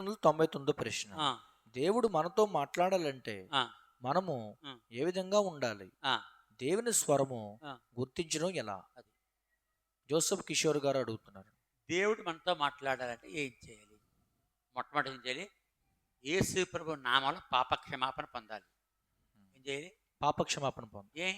తొంభై తొమ్మిదో ప్రశ్న. దేవుడు మనతో మాట్లాడాలంటే ఆ, మనము. ఏ విధంగా ఉండాలి? ఆ. దేవుని స్వరము. గుర్తించడం ఎలా? అది. జోసఫ్ కిషోర్ గారు అడుగుతున్నారు. దేవుడు మనతో మాట్లాడాలంటే ఏం చేయాలి? మొట్టమొదటి ఏం చేయాలి? యేసు ప్రభు నామాలో పాప క్షమాపణ పొందాలి ఏం చేయాలి? పాప క్షమాపణ పొందు ఏ?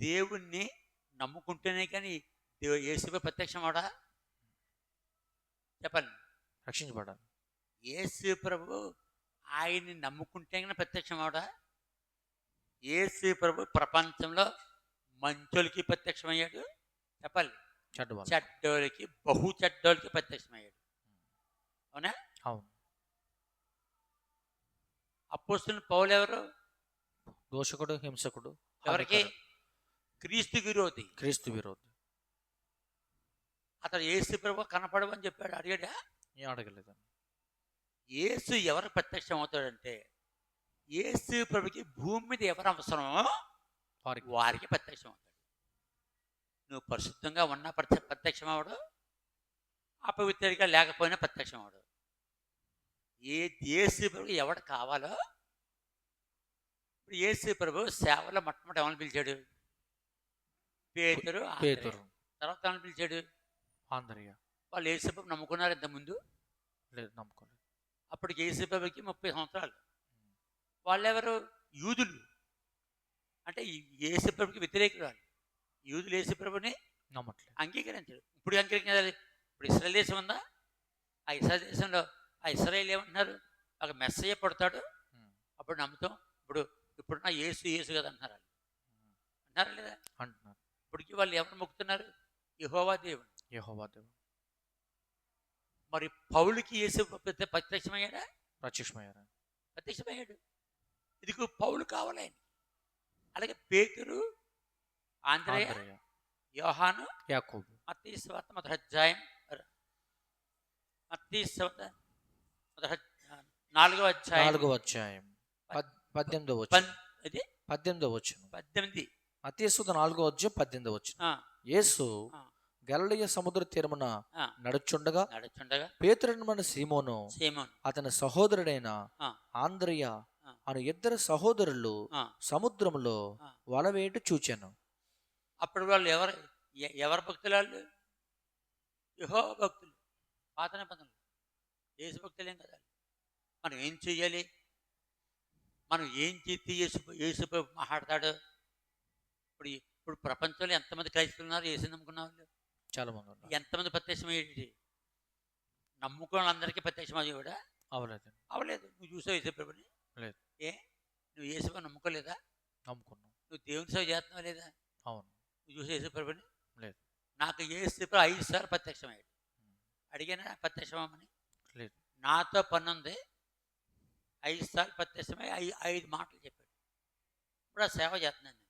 దేవుణ్ణి నమ్ముకుంటేనే కానీ దేవు యేసు ప్రత్యక్షం అవడా? చెప్పండి. రక్షించబడాలి యేసు ప్రభు ఆయన్ని నమ్ముకుంటే ప్రత్యక్షం అవడా? యేసు ప్రభు ప్రపంచంలో మంచోళ్ళకి ప్రత్యక్షమయ్యాడు? చెప్పాలి. చెడ్డోళ్ళకి బహు చెడ్డోళ్ళకి ప్రత్యక్షమయ్యాడు. అవునా? అవును. అపోస్తున్న పౌలు ఎవరు? దోషకుడు హింసకుడు ఎవరికి? క్రీస్తు విరోధి. క్రీస్తు విరోధి. అతను యేసు ప్రభు కనపడవు అని చెప్పాడు. అడిగాడా? ఏం అడగలేదండి యేసు ఎవరు ప్రత్యక్షం అవుతాడంటే యేసు ప్రభుకి భూమి మీద ఎవరు అవసరమో వారికి వారికి ప్రత్యక్షం అవుతాడు నువ్వు పరిశుద్ధంగా ఉన్నా ప్రత్య ప్రత్యక్షం అవడు అపవిత్రుడిగా లేకపోయినా ప్రత్యక్షం అవడు ఏ యేసు ప్రభు ఎవడు కావాలో ఇప్పుడు యేసు ప్రభు సేవలో మొట్టమొదటి ఎవరిని పిలిచాడు? పేతురు. పేతురు. తర్వాత ఎవరిని పిలిచాడు? ఆంధ్రయ్య వాళ్ళు ప్రభు నమ్ముకున్నారు ఇంతకుముందు? లేదు నమ్ముకోలేదు. అప్పటికి ప్రభుకి ముప్పై సంవత్సరాలు. వాళ్ళెవరు? యూదులు. అంటే ప్రభుకి వ్యతిరేకురాలు. యూదులు యేసు ప్రభుని నమ్మట్లేదు. అంగీకరించాడు ఇప్పుడు అంగీకరించాలి ఇప్పుడు ఇస్రాయల్ దేశం ఉందా? ఆ ఇస్రాయల్ దేశంలో ఆ ఇస్రాయల్ ఏమంటున్నారు? ఒక మెస్సయ్య పడతాడు. అప్పుడు నమ్ముతాం. ఇప్పుడు ఇప్పుడున్న యేసు యేసు కదా అంటున్నారు వాళ్ళు. అంటారా లేదా? అంటున్నారు. ఇప్పటికి వాళ్ళు ఎవరు మొక్కుతున్నారు? యెహోవా దేవుడు యెహోవా దేవుడు మరి పౌలుకి యేసు ప్రత్య- ప్రత్యక్షమయ్యాడా? ప్రత్యక్షమయ్యారు ప్రత్యక్షమయ్యాడు. ఇదిగో పౌలు కావాలి ఆయన అలాగే పేతురు ఆంధ్రయ యోహాను యాకోబు. మత్తీ స్వార్థ మొదటి అధ్యాయం మత్తీ మొదటి అధ్యాయం, నాలుగో అధ్యాయం. నాలుగో అధ్యాయం. పద్- పద్దెనిమిదో ఇది? పద్దెనిమిదో వచ్చిన పద్దెనిమిది. అతీసుత నాలుగో అధ్యాయం పద్దెనిమిదో వచ్చిన యేసు. గలలియ సముద్ర తీరమున. నడుచుండగా నడుచుండగా పేతురని సీమోను సేమోన్. అతని సహోదరుడైన ఆ. ఆంధ్రయ్య ఆ. అను ఇద్దరు సహోదరులు ఆ. వలవేటు చూచాను. అప్పుడు వాళ్ళు ఎవరు ఎవరు భక్తులు వాళ్ళు? యహో భక్తులు. పాత నిబంధనలు. యేసు భక్తులేం కదా మనం ఏం చెయ్యాలి? మనం ఏం చేస్తే యేసు యేసు మాట్లాడతాడు? ఇప్పుడు ఇప్పుడు ప్రపంచంలో ఎంతమంది క్రైస్తవులు ఉన్నారు? యేసు నమ్ముకున్న వాళ్ళు? చాలా మంది ఉన్నారు. ఎంతమంది ప్రత్యక్షమయ్యేది నమ్ముకున్న వాళ్ళందరికీ ప్రత్యక్షమయ్యేవాడా అవలేదు అవలేదు నువ్వు చూసావు యేసు ప్రభుని? లేదు. ఏ? నువ్వు యేసు ప్రభు నమ్ముకోలేదా? నమ్ముకున్నాం. నువ్వు దేవుని సేవ చేస్తున్నావు లేదా? అవును. నువ్వు చూసే యేసు ప్రభుని? లేదు. నాకు యేసు ప్రభు ఐదు సార్లు ప్రత్యక్షమయ్యాడు అడిగానా ప్రత్యక్షమని లేదు. నాతో పని ఉంది ఐదు సార్లు ప్రత్యక్షమై ఐ ఐదు మాటలు చెప్పాడు. ఇప్పుడు ఆ సేవ చేస్తున్నాను నేను.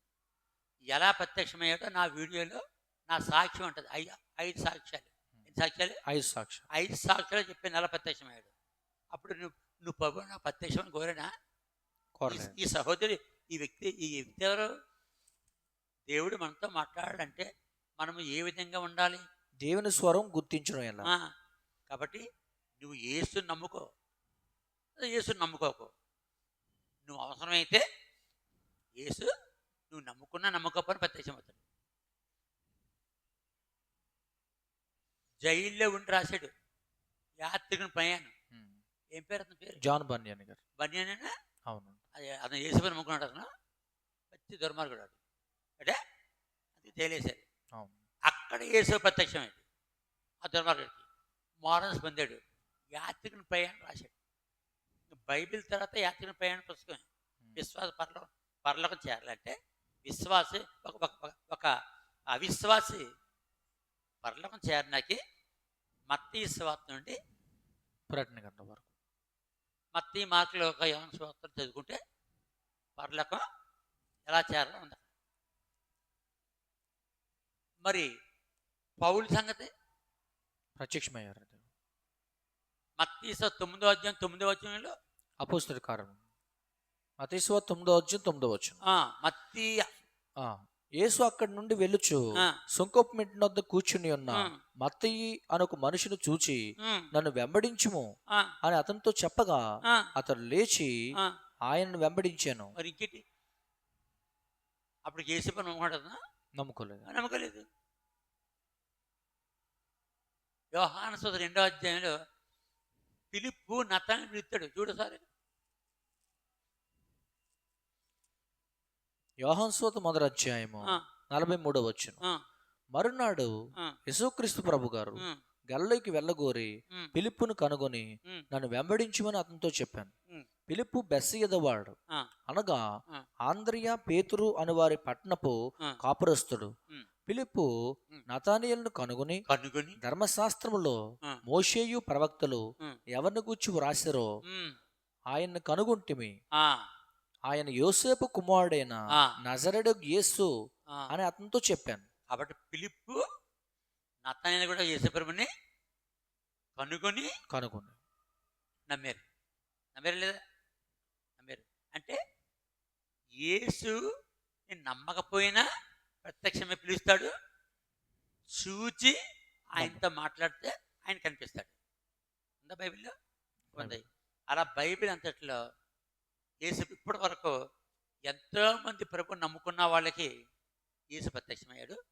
ఎలా ప్రత్యక్షమయ్యాడో నా వీడియోలో నా సాక్ష్యం ఉంటుంది. ఐ ఐదు సాక్ష్యాలు. సాక్ష్యాలు? ఐదు సాక్షి ఐదు సాక్ష్యాలు చెప్పి నెల ప్రత్యక్షమయ్యాడు అప్పుడు నువ్వు నువ్వు ప్రభు నా ప్రత్యక్షమని కోరేనా? ఈ- సహోదరి ఈ వ్యక్తి ఈ వ్యక్తి ఎవరు? దేవుడు మనతో మాట్లాడాలంటే మనము ఏ విధంగా ఉండాలి? దేవుని స్వరం గుర్తించడం ఎలా? కాబట్టి నువ్వు యేసు నమ్ముకో. యేసు నమ్ముకోకు. నువ్వు అవసరమైతే యేసు నువ్వు నమ్ముకున్నా నమ్మకపోయినా ప్రత్యక్షమవుతాడు జైల్లో ఉండి రాశాడు. యాత్రికుని ప్రయాణం. ఏం పేరు అతని పేరు? జాన్ బన్యాన్ గారు. బన్యానేనా? అవును. అది అతను యేసుపై నమ్ముకున్నాడు అతను పచ్చి దుర్మార్గుడు వాడు. అంటే అది తేలేశారు. అవును. అక్కడ యేసు ప్రత్యక్షమైంది ఆ దుర్మార్గుడికి మోరన్స్ పొందాడు. యాత్రికుని ప్రయాణం రాశాడు. బైబిల్ తర్వాత యాత్రికుని ప్రయాణ పుస్తకమే ఉమ్. విశ్వాస పరలోకం పరలోకం చేరాలంటే విశ్వాసి ఒక ఒక- ఒక- ఒక అవిశ్వాసి పరలోకం చేరడానికి మత్తీ స్వార్థ నుండి ప్రకటన గంట వరకు. మత్తీ మార్కులు ఒక యవన స్వార్థం చదువుకుంటే పరలోకం ఎలా చేరాలో ఉంది? మరి పౌలు సంగతి? ప్రత్యక్షమయ్యారు. దేవుడు. మత్తీ స్వ తొమ్మిదో అధ్యాయం తొమ్మిదో అధ్యాయంలో అపోస్తల కారణం అతీశ్వ తొమ్మిదో అధ్యాయం తొమ్మిదో వచ్చిన మత్తీ యేసు అక్కడి నుండి వెళ్ళుచు సుంకపు మెట్టిన వద్ద కూర్చుని ఉన్న మత్తయి అనొక మనుషును చూచి నన్ను వెంబడించుము అని అతనితో చెప్పగా ఆ, అతడు లేచి. ఆయనను వెంబడించాను. మరి ఇంకేంటి? అప్పుడు ఏసేపు నమ్మకూడదా? నమ్ముకోలేదు. నమ్మకలేదు. వ్యవహాన సోద రెండో అధ్యాయంలో పిలుపు నతాన్ని పిలుస్తాడు. చూడు యోహాన్ సోత మొదటి అధ్యాయము నలభై మూడో వచ్చును మరునాడు యేసుక్రీస్తు ప్రభు గారు గల్లోకి వెళ్ళగోరి పిలుపును కనుగొని నన్ను వెంబడించుమని అతనితో చెప్పాను. పిలుపు బెస్సయదవాడు అనగా. ఆంధ్రియ పేతురు అని వారి పట్టణపు. కాపురస్తుడు. పిలుపు. నతానియలను కనుగొని కనుగొని ధర్మశాస్త్రములో మోషేయు ప్రవక్తలు ఎవరిని గూర్చి వ్రాసిరో ఆయన్ని కనుగొంటిమి. ఆయన యోసేపు కుమారుడైన. నజరడు యేసు. అని అతనితో చెప్పాను. కాబట్టి పిలుపు నతాన్ని కూడా యేసుప్రభుని కనుగొని కనుగొని నమ్మారు. నమ్మారు లేదా? నమ్మారు. అంటే యేసు నేను నమ్మకపోయినా ప్రత్యక్షమే పిలుస్తాడు చూచి ఆయనతో మాట్లాడితే ఆయన కనిపిస్తాడు. ఉందా బైబిల్లో? ఉంది. అలా బైబిల్ అంతట్లో యేసు ఇప్పటి వరకు ఎంతో మంది ప్రభు నమ్ముకున్న వాళ్ళకి యేసు ప్రత్యక్షమయ్యాడు.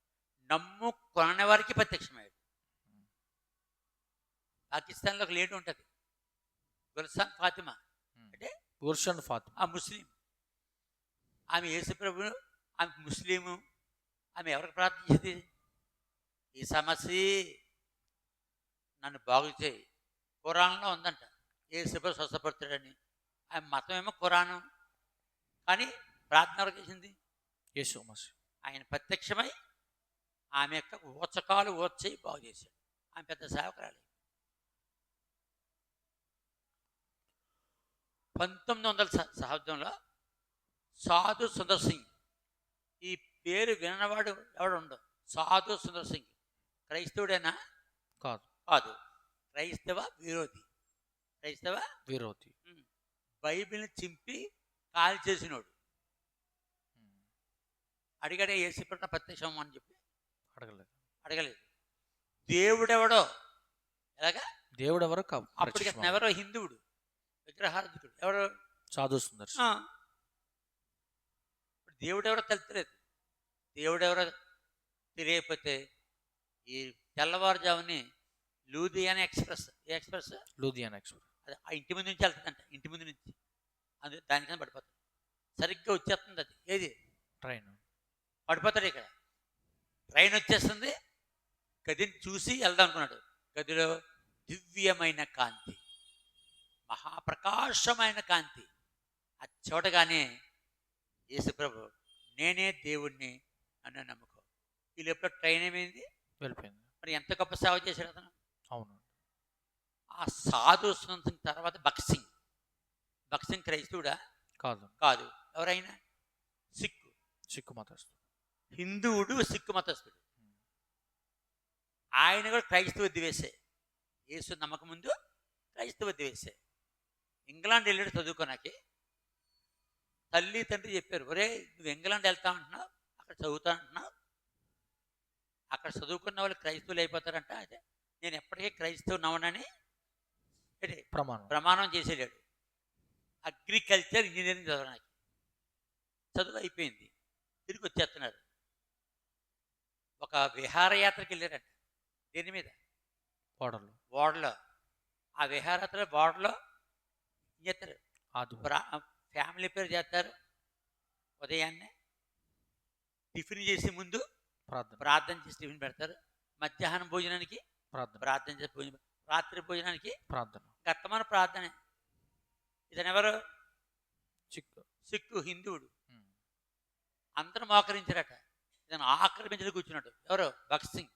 నమ్ముకునే వారికి ప్రత్యక్షమయ్యాడు. పాకిస్తాన్లో ఒక లేడీ ఉంటుంది. గుల్సాన్ ఫాతిమా. పురుషన్ ఫాతిమా. ఆ ముస్లిం. ఆమె యేసుప్రభు ఆమె ముస్లిము. ఆమె ఎవరికి ప్రార్థించింది? ఈ సమస్య నన్ను బాగు చేయి. ఖురాన్లో ఉందంట. యేసుప్రభు స్వస్థపడుతాడని ఆమె మతం ఏమో ఖురాను. కానీ ప్రార్థన ఎవరికి చేసింది? యేసు ఆయన ప్రత్యక్షమై ఆమె యొక్క ఊచకాలు ఊర్చి బాగు చేశాడు. ఆమె పెద్ద సేవకురాలి. పంతొమ్మిది వందల శతాబ్దంలో సాధు సుందర్ సింగ్. ఈ పేరు వినవాడు ఎవడు ఉండవు సాధు సుందర్ సింగ్. క్రైస్తవుడేనా? కాదు. కాదు. క్రైస్తవ విరోధి. క్రైస్తవ విరోధి. బైబిల్ని చింపి కాల్ చేసినోడు. అడిగాడే ఏసిపట్ల ప్రత్యక్షం అని చెప్పి. అడగలేదు. అడగలేదు. దేవుడెవడో? ఎలాగా? దేవుడు ఎవరు కాదు అప్పటికి అతను ఎవరో హిందువుడు విగ్రహార్థకుడు ఎవరో? సాధు సుందర్ దేవుడెవరో తెలుస్తలేదు దేవుడెవరో తెలియకపోతే ఈ తెల్లవారుజాముని Ludhiana express express? Ludhiana express. అది ఆ ఇంటి ముందు నుంచి వెళ్తుందంట ఇంటి ముందు నుంచి. అది దానికన్నా పడిపోతుంది. సరిగ్గా వచ్చేస్తుంది అది. ఏది? ట్రైన్. పడిపోతాడు ఇక్కడ. ట్రైన్ వచ్చేస్తుంది. గదిని చూసి వెళ్దాం అనుకున్నాడు గదిలో దివ్యమైన కాంతి. మహాప్రకాశమైన కాంతి. అది చూడగానే యేసుప్రభు నేనే దేవుణ్ణి నన్ను నమ్ముకో. ఈ లోపల ట్రైన్ ఏమైంది వెళ్ళిపోయింది. మరి ఎంత గొప్ప సేవ చేశాడు అతను? అవును. ఆ సాధు సింగ్ తర్వాత బక్సింగ్ బక్సింగ్ క్రైస్తవుడా? కాదు. కాదు. ఎవరైనా? సిక్కు. సిక్కు మతస్థు హిందువుడు సిక్కు మతస్థుడు. ఆయన కూడా క్రైస్తవ దివేసే. యేసు నమ్మకం ముందు క్రైస్తవ దివేసే. ఇంగ్లాండ్ వెళ్ళాడు చదువుకోనాకి. తల్లి తండ్రి చెప్పారు ఒరే నువ్వు ఇంగ్లాండ్ వెళ్తా అంటున్నావు అక్కడ చదువుతా అంటున్నావు. అక్కడ చదువుకున్న వాళ్ళు క్రైస్తవులు అయిపోతారంట. అయితే నేను ఎప్పటికీ క్రైస్తవు ఏంటి ప్రమాణం. ప్రమాణం చేసేవాడు అగ్రికల్చర్ ఇంజనీరింగ్ చదవడానికి. చదువు అయిపోయింది. తిరిగి వచ్చేస్తున్నారు. ఒక విహారయాత్రకి వెళ్ళారంట. దేని మీద? ఓడలు ఓడలో ఆ విహారయాత్ర ఓడలో ఏం చేస్తారు ఫ్యామిలీ పేరు చేస్తారు. ఉదయాన్నే టిఫిన్ చేసే ముందు ప్రార్థన. ప్రార్థన చేసి టిఫిన్ పెడతారు. మధ్యాహ్నం భోజనానికి ప్రార్థన. ప్రార్థన చేసి భోజనం రాత్రి భోజనానికి ప్రార్థన. గత్తమైన ప్రార్థనే. ఇతను ఎవరు చిక్కు సిక్కు హిందువుడు. అందరూ మోకరించారట. ఇతను ఆక్రమించలు కూర్చున్నాడు. ఎవరు? భగత్ సింగ్.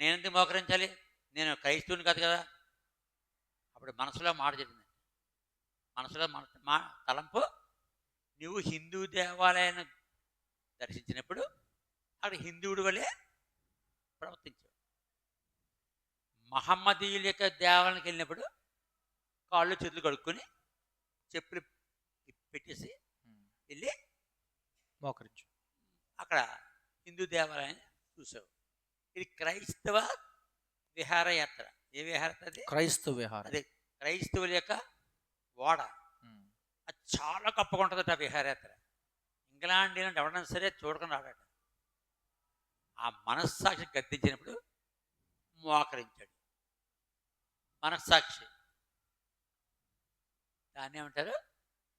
నేనెందుకు మోకరించాలి? నేను క్రైస్తవుని కాదు కదా. అప్పుడు మనసులో మాట జరిగింది మనసులో మన మా తలంపు నువ్వు హిందూ దేవాలయాన్ని దర్శించినప్పుడు అక్కడ హిందువుడి వలె ప్రవర్తించావు మహమ్మదీయుల యొక్క దేవాలయానికి వెళ్ళినప్పుడు కాళ్ళు చేతులు కడుక్కొని చెప్పులు పెట్టేసి. వెళ్ళి మోకరించు. అక్కడ హిందూ దేవాలయం చూసావు. ఇది క్రైస్తవ విహారయాత్ర. ఏ విహారయాత్ర అది? క్రైస్తవ విహారం. అదే క్రైస్తవుల యొక్క ఓడ. అది చాలా గొప్పగా ఉంటుందట ఆ విహారయాత్ర. ఇంగ్లాండ్ నుండి ఎవడన్నా సరే చూడకుండా రాడట ఆ మనస్సాక్షి గద్దించినప్పుడు మోకరించాడు. మనస్సాక్షి. దాన్ని ఏమంటారు?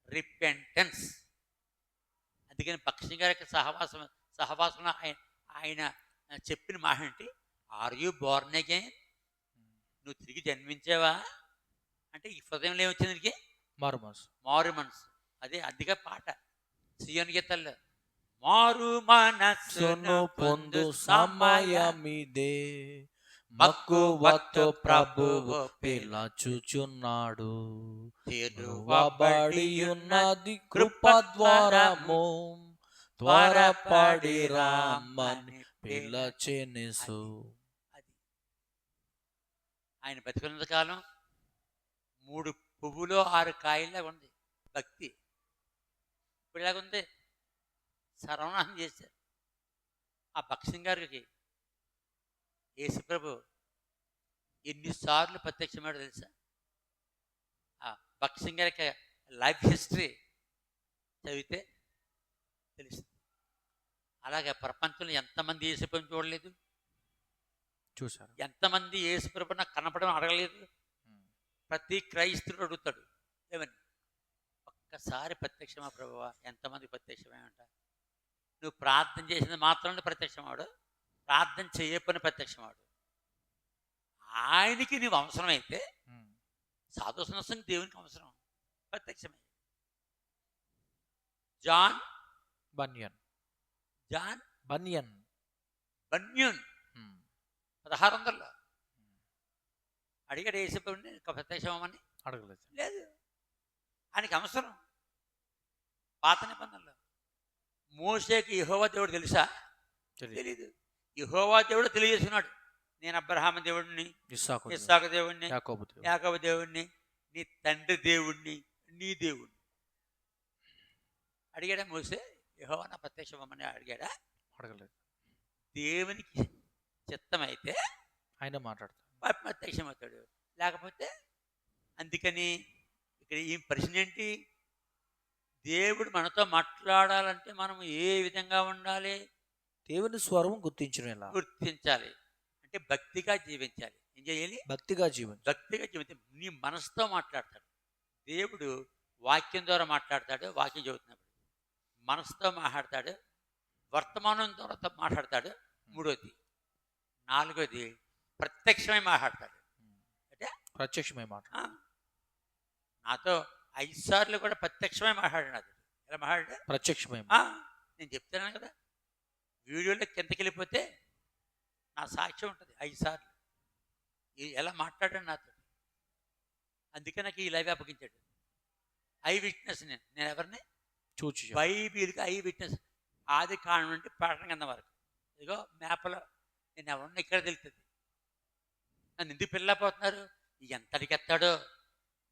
రిపెంటెన్స్ అందుకని పక్షి గారి యొక్క సహవాసం సహవాసంలో ఆయన ఆయన చెప్పిన మాట ఏంటి? Are you born again. నువ్వు తిరిగి జన్మించావా? అంటే ఈ హృదయంలో ఏమొచ్చింది నీకు మారు మనసు. మారు మనసు. అదే అదిగా పాట. సియోని గీతల్లో మారు మనస్సును పొందు సమయం సమయమిదే. మక్కువతో మక్కువతో ప్రభువు ప్రభువు పిలచుచున్నాడు తెరువబడి ఉన్నది కృప ద్వారము. త్వరపడి రామని పిలచెనిసు. అది ఆయన బతికున్నంత కాలం మూడు పువ్వులో ఆరు కాయల్లా ఉంది. భక్తి. ఇప్పుడు ఇలాగుంది సర్వనాశనం చేశారు. ఆ భక్సింగ్ గారికి యేసుప్రభు ఎన్నిసార్లు ప్రత్యక్షమాడో తెలుసా? ఆ భక్సింగ్ గారి యొక్క లైఫ్ హిస్టరీ చదివితే తెలుస్తుంది. అలాగే ప్రపంచంలో ఎంతమంది యేసుప్రభుని చూడలేదు? చూశారు. ఎంతమంది యేసుప్రభు నాకు కనపడడం అడగలేదు. ప్రతి క్రైస్తవుడు అడుగుతాడు ఏమని ఒక్కసారి ప్రత్యక్షమా ప్రభువా? ఎంతమంది ప్రత్యక్షమే అంట నువ్వు ప్రార్థన చేసింది మాత్రం ప్రత్యక్షమాడు ప్రార్థన చేయపని ప్రత్యక్షమాడు ఆయనకి నువ్వు అవసరమైతే. సాధు సనస్సం దేవునికి అవసరం. ప్రత్యక్షమే John Bunyan. John Bunyan. Bunyan. పదహారు వందల్లో. అడిగాడు యేసుప్రభుని ప్రత్యక్షమని అడగలేదు. లేదు. ఆయనకి అవసరం. పాత నిబంధనలు. మోసేకి యహోవా దేవుడు తెలుసా? తెలియదు తెలీదు. యహోవా దేవుడు తెలియజేస్తున్నాడు. నేను అబ్రహామ దేవుడిని ఇస్సాకు దేవుడు, ఇస్సాకు దేవుడిని యాకోబు దేవుడు. యాకబ దేవుడిని నీ తండ్రి దేవుడిని నీ దేవుడిని అడిగాడా మోసే? యహోవా నా ప్రత్యక్షమని అడిగాడా? అడగలేదు. దేవునికి చిత్తమైతే ఆయన మాట్లాడతాడు. ప్రత్యక్షమవుతాడు. లేకపోతే అందుకని ఇక్కడ ఈ ప్రశ్న ఏంటి? దేవుడు మనతో మాట్లాడాలంటే మనం ఏ విధంగా ఉండాలి? దేవుని స్వరం గుర్తించిన ఎలా గుర్తించాలి. అంటే భక్తిగా జీవించాలి. ఏం చేయాలి? భక్తిగా జీవించు. భక్తిగా జీవితం నీ మనసుతో మాట్లాడతాడు. దేవుడు వాక్యం ద్వారా మాట్లాడతాడు వాక్యం చెబుతున్నప్పుడు మనసుతో మాట్లాడతాడు వర్తమానం ద్వారా మాట్లాడతాడు మూడోది. నాలుగోది ప్రత్యక్షమై మాట్లాడతాడు. ప్రత్యక్షమై మాట నాతో ఐదు సార్లు కూడా ప్రత్యక్షమై మాట్లాడాడు నాతో ఎలా మాట్లాడాడు? ప్రత్యక్షమై నేను చెప్తున్నాను కదా. వీడియోలో కిందకి వెళ్ళిపోతే నా సాక్ష్యం ఉంటుంది. ఐదు సార్లు. ఎలా మాట్లాడాడు నాతో? అందుకే నాకు ఈ లైవ్ అప్పగించాడు. ఐ విట్నెస్ నేను. నేను ఎవరిని? చూచి. బైబిల్కి ఐ విట్నెస్. ఆది కాలం నుండి ప్రకటన కింద వరకు. ఇదిగో మేపలో నేను ఎవరిని ఇక్కడ తెలుస్తుంది? నన్ను ఎందుకు పిల్లపోతున్నారు ఎంతటికి ఎత్తాడో?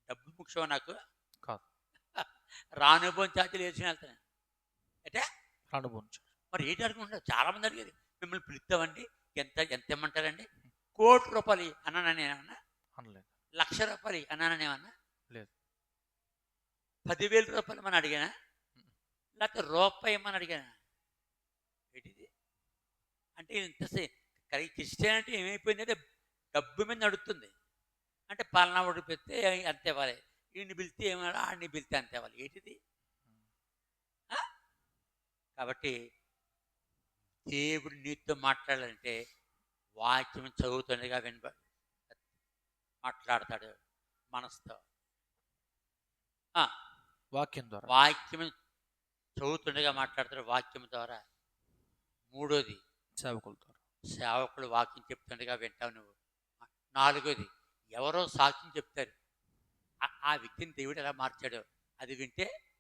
డబ్బు ముఖ్యం నాకు? కాదు. రానుభవం ఛార్జీలు వేసుకుని వెళ్తాను. అంటే అనుభవించాడు మరి ఏంటి అనుకుంటారు చాలా మంది అడిగారు మిమ్మల్ని పిలుస్తామండి ఎంత ఎంత ఇమ్మంటారండి? కోటి రూపాయలు అన్నాను నేనేమన్నా అనలేదు. లక్ష రూపాయలు అన్నాను ఏమన్నా? లేదు. పదివేల రూపాయలు మనం అడిగానా? లేకపోతే రూపాయి ఏమని అడిగానా? ఏంటిది? అంటే ఇంతసే క్రిస్టియానిటీ ఏమైపోయిందంటే డబ్బు మీద నడుస్తుంది. అంటే పలానా ఒకటి పెడితే అంత ఇవ్వాలి ఈయన్ని పిలిస్తే ఏమన్నా ఆడిని పిలిస్తే అంత ఇవ్వాలి. ఏంటిది? కాబట్టి దేవుడు నీతో మాట్లాడాలంటే వాక్యం చదువుతుండగా వినబ మాట్లాడతాడు మనసుతో. ఆ, వాక్యం ద్వారా. వాక్యం చదువుతుండగా మాట్లాడతాడు వాక్యం ద్వారా. మూడోది సేవకుల ద్వారా. సేవకుడు వాక్యం చెప్తుండగా వింటావు నువ్వు. నాలుగోది ఎవరో సాక్ష్యం చెప్తారు. ఆ- వ్యక్తిని దేవుడు ఎలా మార్చాడో అది వింటే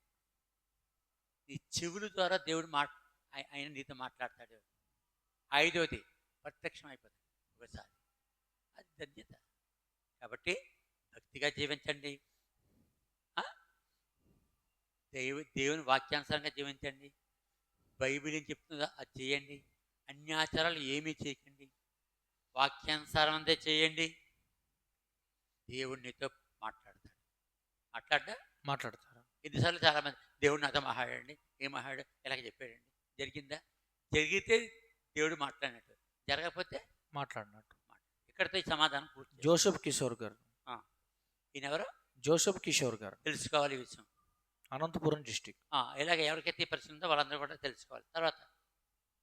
నీ చెవుల ద్వారా దేవుడు మాట్ ఆయన నీతో మాట్లాడతాడు. ఐదోది ప్రత్యక్షం అయిపోతుంది ఒకసారి. అది ధన్యత. కాబట్టి భక్తిగా జీవించండి? దేవు దేవుని వాక్యానుసారంగా జీవించండి. బైబిల్ ఏం చెప్తుందో అది చేయండి. అన్యాచారాలు ఏమీ చేయకండి. వాక్యానుసారం అంతే చేయండి. దేవుడు నీతో మాట్లాడతాడు. మాట్లాడ్డా? మాట్లాడతారు. ఎన్నిసార్లు చాలామంది దేవుడు నాతో మాట్లాడండి ఏం మాట్లాడు ఇలాగ చెప్పాడండి? జరిగిందా? జరిగితే దేవుడు మాట్లాడినట్టు. జరగకపోతే మాట్లాడినట్టు. ఇక్కడితో ఈ సమాధానం పూర్తి. జోసెఫ్ కిషోర్ గారు. ఈయన ఎవరు జోసెఫ్ కిషోర్ గారు. తెలుసుకోవాలి ఈ విషయం. అనంతపురం డిస్టిక్. ఇలాగ ఎవరికైతే ఈ పరిస్థితి ఉందో వాళ్ళందరూ కూడా తెలుసుకోవాలి. తర్వాత